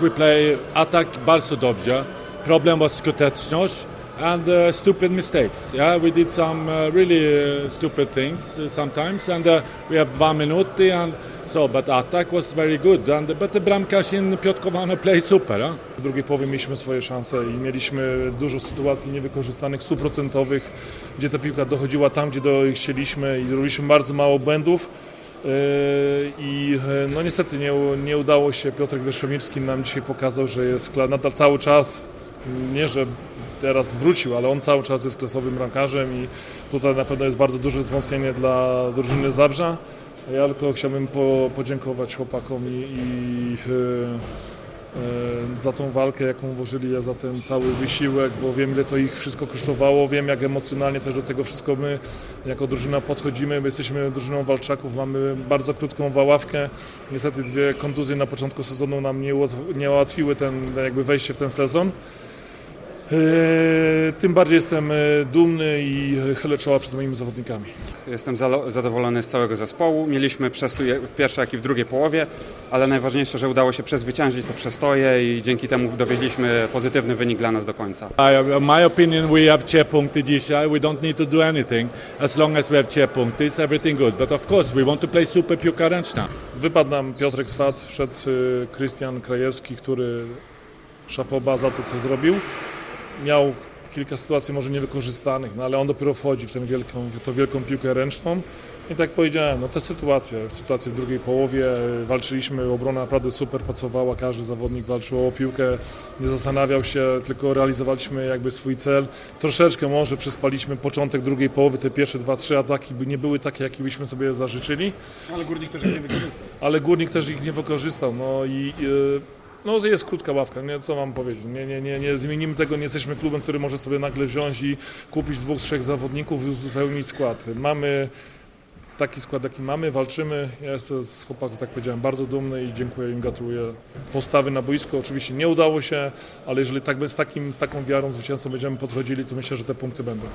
We attack bardzo dobrze. Problem was skuteczność and uh, stupid mistakes. Yeah, we did some uh, really uh, stupid things uh, sometimes, and uh, we have dwa minuty and so. But attack was very good, and but the bramkarz in Piotrkowane play super. W drugiej połowie mieliśmy swoje szanse i mieliśmy dużo sytuacji niewykorzystanych, stuprocentowych, gdzie ta piłka dochodziła tam, gdzie do chcieliśmy i zrobiliśmy bardzo mało błędów. Yy, I yy, no niestety nie, nie udało się. Piotrek Wyszomirski nam dzisiaj pokazał, że jest nadal cały czas, nie że teraz wrócił, ale on cały czas jest klasowym bramkarzem i tutaj na pewno jest bardzo duże wzmocnienie dla drużyny Zabrza. Ja tylko chciałbym po, podziękować chłopakom i, i e, za tą walkę, jaką włożyli, za ten cały wysiłek, bo wiem, ile to ich wszystko kosztowało, wiem, jak emocjonalnie też do tego wszystko my jako drużyna podchodzimy. My jesteśmy drużyną walczaków, mamy bardzo krótką waławkę. Niestety dwie kontuzje na początku sezonu nam nie ułatwiły ten, jakby wejście w ten sezon. E, Tym bardziej jestem e, dumny i chylę czoła przed moimi zawodnikami. Jestem zadowolony z całego zespołu. Mieliśmy przestój w pierwszej, jak i w drugiej połowie, ale najważniejsze, że udało się przezwyciężyć te przestoje i dzięki temu dowieźliśmy pozytywny wynik dla nas do końca. In my opinion, we have trzy punkty dzisiaj. We don't need to do anything. As long as we have trzy punkty, it's everything good. But of course, we want to play super piłka ręczna. Wypadł nam Piotrek Swat, wszedł Krystian Krajewski, który szapoba za to, co zrobił. Miał kilka sytuacji może niewykorzystanych, no ale on dopiero wchodzi w tę wielką, w tą wielką piłkę ręczną. I tak jak powiedziałem, no te sytuacje, sytuacje w drugiej połowie, walczyliśmy, obrona naprawdę super pracowała, każdy zawodnik walczył o piłkę, nie zastanawiał się, tylko realizowaliśmy jakby swój cel. Troszeczkę może przespaliśmy początek drugiej połowy, te pierwsze dwa, trzy ataki by nie były takie, jakie byśmy sobie zażyczyli Ale Górnik też ich nie wykorzystał. ale Górnik też ich nie wykorzystał. No i yy, no jest krótka ławka, nie, co mam powiedzieć. Nie, nie, nie, nie zmienimy tego, nie jesteśmy klubem, który może sobie nagle wziąć i kupić dwóch, trzech zawodników i uzupełnić skład. Mamy taki skład, jaki mamy, walczymy. Ja jestem z chłopaków, tak powiedziałem, bardzo dumny i dziękuję im, gratuluję postawy na boisku. Oczywiście nie udało się, ale jeżeli tak, z, takim, z taką wiarą zwycięzcą będziemy podchodzili, to myślę, że te punkty będą.